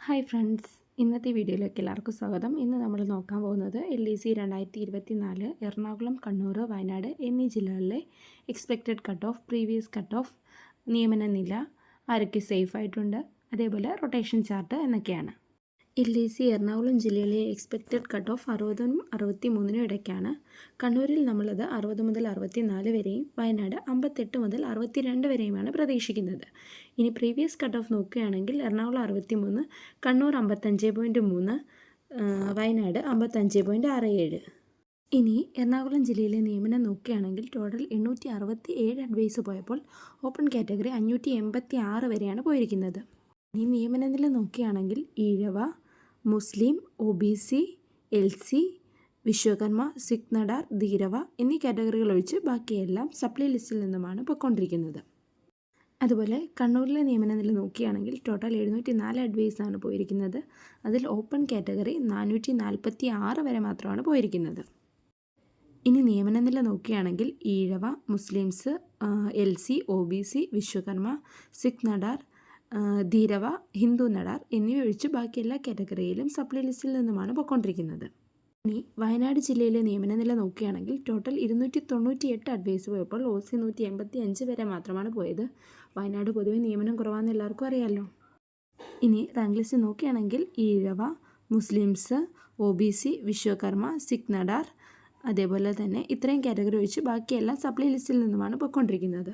Hi friends ഇന്നത്തെ വീഡിയോയിലേക്ക് എല്ലാവർക്കും സ്വാഗതം. ഇന്ന് നമ്മൾ നോക്കാൻ പോകുന്നത് എൽ ഡി സി രണ്ടായിരത്തി ഇരുപത്തി നാല് എറണാകുളം കണ്ണൂർ വയനാട് എന്നീ ജില്ലകളിലെ expected cut off previous cut off നിയമന നില ആരൊക്കെ സേഫ് ആയിട്ടുണ്ട് അതേപോലെ റൊട്ടേഷൻ ചാർട്ട് എന്നൊക്കെയാണ്. എൽ ഐ സി എറണാകുളം ജില്ലയിലെ എക്സ്പെക്റ്റഡ് കട്ട് ഓഫ് അറുപതിനും അറുപത്തി മൂന്നിനും ഇടയ്ക്കാണ്. കണ്ണൂരിൽ നമ്മളത് അറുപത് മുതൽ അറുപത്തി നാല് വരെയും വയനാട് അമ്പത്തെട്ട് മുതൽ അറുപത്തി രണ്ട് വരെയുമാണ് പ്രതീക്ഷിക്കുന്നത്. ഇനി പ്രീവിയസ് കട്ട് ഓഫ് നോക്കുകയാണെങ്കിൽ എറണാകുളം അറുപത്തി മൂന്ന് കണ്ണൂർ അമ്പത്തഞ്ച് പോയിന്റ് മൂന്ന് വയനാട് അമ്പത്തഞ്ച് പോയിന്റ് ആറ് ഏഴ്. ഇനി എറണാകുളം ജില്ലയിലെ നിയമനം നോക്കുകയാണെങ്കിൽ ടോട്ടൽ എണ്ണൂറ്റി അറുപത്തി ഏഴ് അഡ്വൈസ് പോയപ്പോൾ ഓപ്പൺ കാറ്റഗറി അഞ്ഞൂറ്റി എൺപത്തി ആറ് വരെയാണ് പോയിരിക്കുന്നത്. ഇനി നിയമനത്തിൽ നോക്കുകയാണെങ്കിൽ ഈഴവ മുസ്ലിം O B C L C Vishwakarma Sikh Nadar Dheevara എന്നീ കാറ്റഗറികൾ ഒഴിച്ച് ബാക്കിയെല്ലാം സപ്ലൈ ലിസ്റ്റിൽ നിന്നുമാണ് പോയിക്കൊണ്ടിരിക്കുന്നത്. അതുപോലെ കണ്ണൂരിലെ നിയമന നില നോക്കുകയാണെങ്കിൽ ടോട്ടൽ എഴുന്നൂറ്റി നാല് അഡ്വൈസാണ് പോയിരിക്കുന്നത്. അതിൽ ഓപ്പൺ കാറ്റഗറി നാനൂറ്റി നാൽപ്പത്തി ആറ് വരെ മാത്രമാണ് പോയിരിക്കുന്നത്. ഇനി നിയമന നില നോക്കുകയാണെങ്കിൽ Ezhava Muslims L C O B C Vishwakarma Sikh Nadar Dheevara Hindu Nadar എന്നിവ ഒഴിച്ച് ബാക്കി എല്ലാ കാറ്റഗറിയിലും സപ്ലൈ ലിസ്റ്റിൽ നിന്നുമാണ് പോയിക്കൊണ്ടിരിക്കുന്നത്. ഇനി വയനാട് ജില്ലയിലെ നിയമന നില നോക്കുകയാണെങ്കിൽ ടോട്ടൽ ഇരുന്നൂറ്റി തൊണ്ണൂറ്റി എട്ട് അഡ്വൈസ് പോയപ്പോൾ ഒ സി നൂറ്റി എൺപത്തി അഞ്ച് വരെ മാത്രമാണ് പോയത്. വയനാട് പൊതുവെ നിയമനം കുറവാണെന്ന് എല്ലാവർക്കും അറിയാമല്ലോ ഇനി റാങ്ക് ലിസ്റ്റ് നോക്കുകയാണെങ്കിൽ Ezhava Muslims O B C Vishwakarma Sikh Nadar അതേപോലെ തന്നെ ഇത്രയും കാറ്റഗറി ഒഴിച്ച് ബാക്കിയെല്ലാം സപ്ലൈ ലിസ്റ്റിൽ നിന്നുമാണ് പോയിക്കൊണ്ടിരിക്കുന്നത്.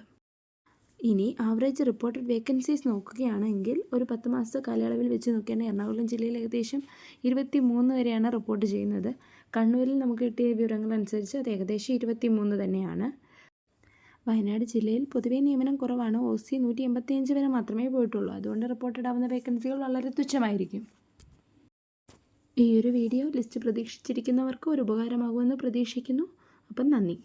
ഇനി ആവറേജ് റിപ്പോർട്ടഡ് വേക്കൻസീസ് നോക്കുകയാണെങ്കിൽ ഒരു പത്ത് മാസത്തെ കാലയളവിൽ വെച്ച് നോക്കിയാണ് എറണാകുളം ജില്ലയിൽ ഏകദേശം ഇരുപത്തി മൂന്ന് വരെയാണ് റിപ്പോർട്ട് ചെയ്യുന്നത്. കണ്ണൂരിൽ നമുക്ക് കിട്ടിയ വിവരങ്ങളനുസരിച്ച് അത് ഏകദേശം ഇരുപത്തി മൂന്ന് തന്നെയാണ്. വയനാട് ജില്ലയിൽ പൊതുവേ നിയമനം കുറവാണ്. ഒ സി നൂറ്റി എൺപത്തിയഞ്ച് വരെ മാത്രമേ പോയിട്ടുള്ളൂ. അതുകൊണ്ട് റിപ്പോർട്ടഡ് ആവുന്ന വേക്കൻസികൾ വളരെ തുച്ഛമായിരിക്കും. ഈ ഒരു വീഡിയോ ലിസ്റ്റ് പ്രതീക്ഷിച്ചിരിക്കുന്നവർക്ക് ഒരു ഉപകാരമാകുമെന്ന് പ്രതീക്ഷിക്കുന്നു. അപ്പം നന്ദി.